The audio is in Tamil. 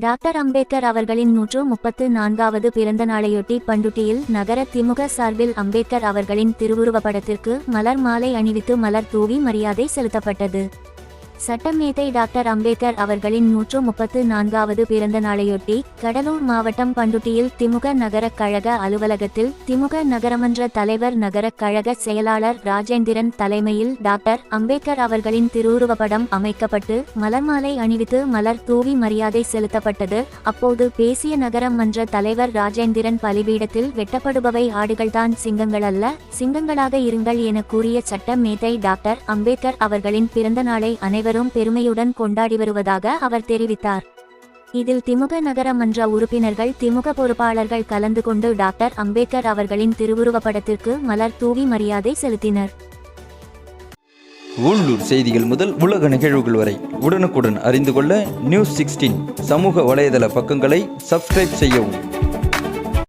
டாக்டர் அம்பேத்கர் அவர்களின் நூற்று முப்பத்து நான்காவது பிறந்த நாளையொட்டி பண்டுட்டியில் நகர திமுக சார்பில் அம்பேத்கர் அவர்களின் திருவுருவப் படத்திற்கு மலர் மாலை அணிவித்து மலர் தூவி மரியாதை செலுத்தப்பட்டது. சட்டமேதை டாக்டர் அம்பேத்கர் அவர்களின் நூற்று முப்பத்து நான்காவது பிறந்த நாளையொட்டி கடலூர் மாவட்டம் பண்டுட்டியில் திமுக நகர கழக அலுவலகத்தில் திமுக நகரமன்ற தலைவர் நகர கழக செயலாளர் ராஜேந்திரன் தலைமையில் டாக்டர் அம்பேத்கர் அவர்களின் திருவுருவப்படம் அமைக்கப்பட்டு மலர் மாலை அணிவித்து மலர் தூவி மரியாதை செலுத்தப்பட்டது. அப்போது பேசிய நகரம் மன்ற தலைவர் ராஜேந்திரன் பலிபீடத்தில் வெட்டப்படுபவை ஆடுகள்தான் சிங்கங்கள் அல்ல சிங்கங்களாக இருங்கள் என கூறிய சட்டமேதை டாக்டர் அம்பேத்கர் அவர்களின் பிறந்த நாளை அனைவரும் அனைவரும் பெருமையுடன் கொண்டாடி வருவதாக அவர் தெரிவித்தார். இதில் திமுக நகர மன்ற உறுப்பினர்கள் திமுக பொறுப்பாளர்கள் கலந்து கொண்டு டாக்டர் அம்பேத்கர் அவர்களின் திருவுருவப்படத்திற்கு மலர் தூவி மரியாதை செலுத்தினர். உள்ளூர் செய்திகள் முதல் உலக நிகழ்வுகள் வரை உடனுக்குடன் அறிந்து கொள்ள நியூஸ் சிக்ஸ்டீன் சமூக வலைதள பக்கங்களை சப்ஸ்கிரைப் செய்யவும்.